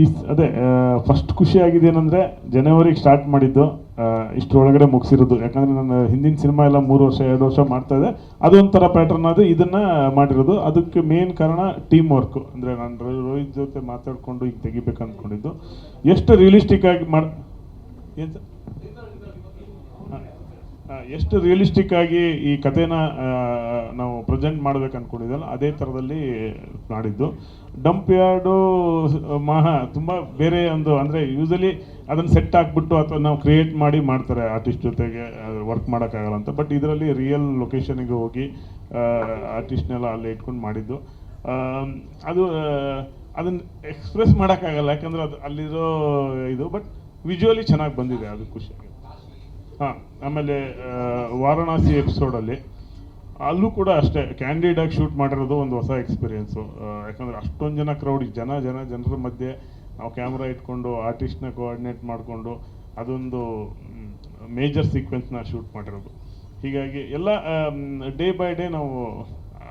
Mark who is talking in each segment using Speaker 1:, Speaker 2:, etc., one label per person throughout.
Speaker 1: ಈ ಅದೇ ಫಸ್ಟ್ ಖುಷಿ ಆಗಿದೆ ಏನಂದ್ರೆ ಜನವರಿಗೆ ಸ್ಟಾರ್ಟ್ ಮಾಡಿದ್ದು ಇಷ್ಟರೊಳಗಡೆ ಮುಗಿಸಿರೋದು. ಯಾಕಂದ್ರೆ ನನ್ನ ಹಿಂದಿನ ಸಿನಿಮಾ ಎಲ್ಲ ಮೂರು ವರ್ಷ, ಎರಡು ವರ್ಷ ಮಾಡ್ತಾ ಇದೆ. ಅದೊಂಥರ ಪ್ಯಾಟರ್ನ್ ಅದು. ಇದನ್ನ ಮಾಡಿರೋದು. ಅದಕ್ಕೆ ಮೇನ್ ಕಾರಣ ಟೀಮ್ ವರ್ಕ್ ಅಂದ್ರೆ ನಾನು ರೋಹಿತ್ ಜೊತೆ ಮಾತಾಡ್ಕೊಂಡು ಈಗ ತೆಗಿಬೇಕು ಅಂದ್ಕೊಂಡಿದ್ದು ಎಷ್ಟು ರಿಯಲಿಸ್ಟಿಕ್ ಆಗಿ ಮಾಡ್ ಏನು ಎಷ್ಟು ರಿಯಲಿಸ್ಟಿಕ್ ಆಗಿ ಈ ಕಥೆನ ಪ್ರೆಸೆಂಟ್ ಮಾಡ್ಬೇಕು ಅನ್ಕೊಂಡಿದ್ದಲ್ಲ ಅದೇ ಥರದಲ್ಲಿ ಮಾಡಿದ್ದು. ಡಂಪ್ ಯಾರ್ಡು ಮಹಾ, ತುಂಬ ಬೇರೆ ಒಂದು, ಅಂದರೆ ಯೂಸಲಿ ಅದನ್ನು ಸೆಟ್ ಹಾಕ್ಬಿಟ್ಟು ಅಥವಾ ನಾವು ಕ್ರಿಯೇಟ್ ಮಾಡಿ ಮಾಡ್ತಾರೆ ಆರ್ಟಿಸ್ಟ್ ಜೊತೆಗೆ ವರ್ಕ್ ಮಾಡೋಕ್ಕಾಗಲ್ಲ ಅಂತ. ಬಟ್ ಇದರಲ್ಲಿ ರಿಯಲ್ ಲೊಕೇಶನಿಗೆ ಹೋಗಿ ಆರ್ಟಿಸ್ಟ್ನೆಲ್ಲ ಅಲ್ಲಿ ಇಟ್ಕೊಂಡು ಮಾಡಿದ್ದು. ಅದು ಅದನ್ನು ಎಕ್ಸ್ಪ್ರೆಸ್ ಮಾಡೋಕ್ಕಾಗಲ್ಲ, ಯಾಕಂದ್ರೆ ಅದು ಅಲ್ಲಿರೋ ಇದು ಬಟ್ ವಿಜುವಲಿ ಚೆನ್ನಾಗಿ ಬಂದಿದೆ, ಅದು ಖುಷಿ. ಹಾಂ, ಆಮೇಲೆ ವಾರಣಾಸಿ ಎಪಿಸೋಡಲ್ಲಿ ಅಲ್ಲೂ ಕೂಡ ಅಷ್ಟೇ ಕ್ಯಾಂಡಿಡ್ ಆಗಿ ಶೂಟ್ ಮಾಡಿರೋದು ಒಂದು ಹೊಸ ಎಕ್ಸ್ಪೀರಿಯೆನ್ಸು ಯಾಕಂದ್ರೆ ಅಷ್ಟೊಂದು ಜನ ಕ್ರೌಡ್ ಜನ ಜನ, ಜನರ ಮಧ್ಯೆ ನಾವು ಕ್ಯಾಮ್ರಾ ಇಟ್ಕೊಂಡು ಆರ್ಟಿಸ್ಟ್ನ ಕೋಆರ್ಡಿನೇಟ್ ಮಾಡಿಕೊಂಡು, ಅದೊಂದು ಮೇಜರ್ ಸೀಕ್ವೆನ್ಸ್ನ ಶೂಟ್ ಮಾಡಿರೋದು. ಹೀಗಾಗಿ ಎಲ್ಲ ಡೇ ಬೈ ಡೇ ನಾವು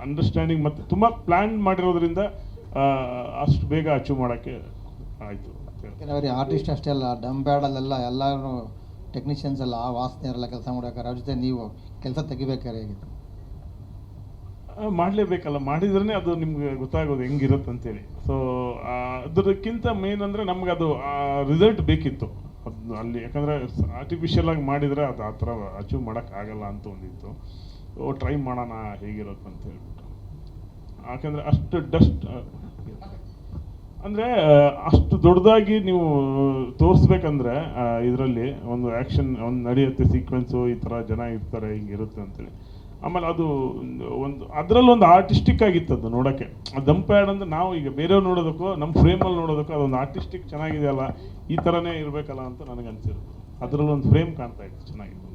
Speaker 1: ಅಂಡರ್ಸ್ಟ್ಯಾಂಡಿಂಗ್ ಮತ್ತು ತುಂಬ ಪ್ಲ್ಯಾನ್ ಮಾಡಿರೋದ್ರಿಂದ ಅಷ್ಟು ಬೇಗ ಅಚೀವ್ ಮಾಡೋಕ್ಕೆ ಆಯಿತು.
Speaker 2: ಆರ್ಟಿಸ್ಟ್ ಅಷ್ಟೇ ಅಲ್ಲ ಡಮ್ ಬ್ಯಾಡಲ್ಲೆಲ್ಲ ಎಲ್ಲರೂ ಟೆಕ್ನಿಷಿಯನ್ಸ್ ಎಲ್ಲ, ಆ ಎಲ್ಲ ಕೆಲಸ ಮಾಡ್ಬೇಕಾದ್ರೆ ಅವ್ರ ಜೊತೆ ನೀವು ಕೆಲಸ ತೆಗಿಬೇಕಾರೆ ಹೇಗಿತ್ತು?
Speaker 1: ಮಾಡ್ಲೇಬೇಕಲ್ಲ. ಮಾಡಿದ್ರೇ ಅದು ನಿಮ್ಗೆ ಗೊತ್ತಾಗೋದು ಹೆಂಗಿರುತ್ತೆ ಅಂತೇಳಿ. ಸೊ ಅದಕ್ಕಿಂತ ಮೇನ್ ಅಂದರೆ ನಮ್ಗೆ ಅದು ರಿಸಲ್ಟ್ ಬೇಕಿತ್ತು. ಅದು ಅಲ್ಲಿ ಯಾಕಂದರೆ ಆರ್ಟಿಫಿಷಿಯಲ್ ಆಗಿ ಮಾಡಿದರೆ ಅದು ಆ ಥರ ಅಚೀವ್ ಮಾಡೋಕ್ಕಾಗಲ್ಲ ಅಂತ ಒಂದಿತ್ತು. ಓ ಟ್ರೈ ಮಾಡೋಣ ಹೇಗಿರುತ್ತೆ ಅಂತ ಹೇಳ್ಬಿಟ್ಟು. ಯಾಕಂದ್ರೆ ಅಷ್ಟು ಡಸ್ಟ್ ಅಂದರೆ ಅಷ್ಟು ದೊಡ್ಡದಾಗಿ ನೀವು ತೋರಿಸ್ಬೇಕಂದ್ರೆ ಇದರಲ್ಲಿ ಒಂದು ಆ್ಯಕ್ಷನ್ ಒಂದು ನಡೆಯುತ್ತೆ ಸೀಕ್ವೆನ್ಸು ಈ ಥರ ಜನ ಇರ್ತಾರೆ, ಹಿಂಗಿರುತ್ತೆ ಅಂತೇಳಿ. ಆಮೇಲೆ ಅದು ಒಂದು, ಅದರಲ್ಲೊಂದು ಆರ್ಟಿಸ್ಟಿಕ್ ಆಗಿತ್ತು ಅದು ನೋಡೋಕ್ಕೆ ದಂಪ್ ಪ್ಯಾಡ್ ಅಂದರೆ ನಾವು ಈಗ ಬೇರೆಯವ್ರು ನೋಡೋದಕ್ಕೋ ನಮ್ಮ ಫ್ರೇಮಲ್ಲಿ ನೋಡೋದಕ್ಕೋ ಅದೊಂದು ಆರ್ಟಿಸ್ಟಿಕ್ ಚೆನ್ನಾಗಿದೆಯಲ್ಲ, ಈ ಥರನೇ ಇರಬೇಕಲ್ಲ ಅಂತ ನನಗೆ ಅನಿಸಿರೋದು ಅದರಲ್ಲಿ ಒಂದು ಫ್ರೇಮ್ ಕಾಣ್ತಾ ಇತ್ತು ಚೆನ್ನಾಗಿತ್ತು.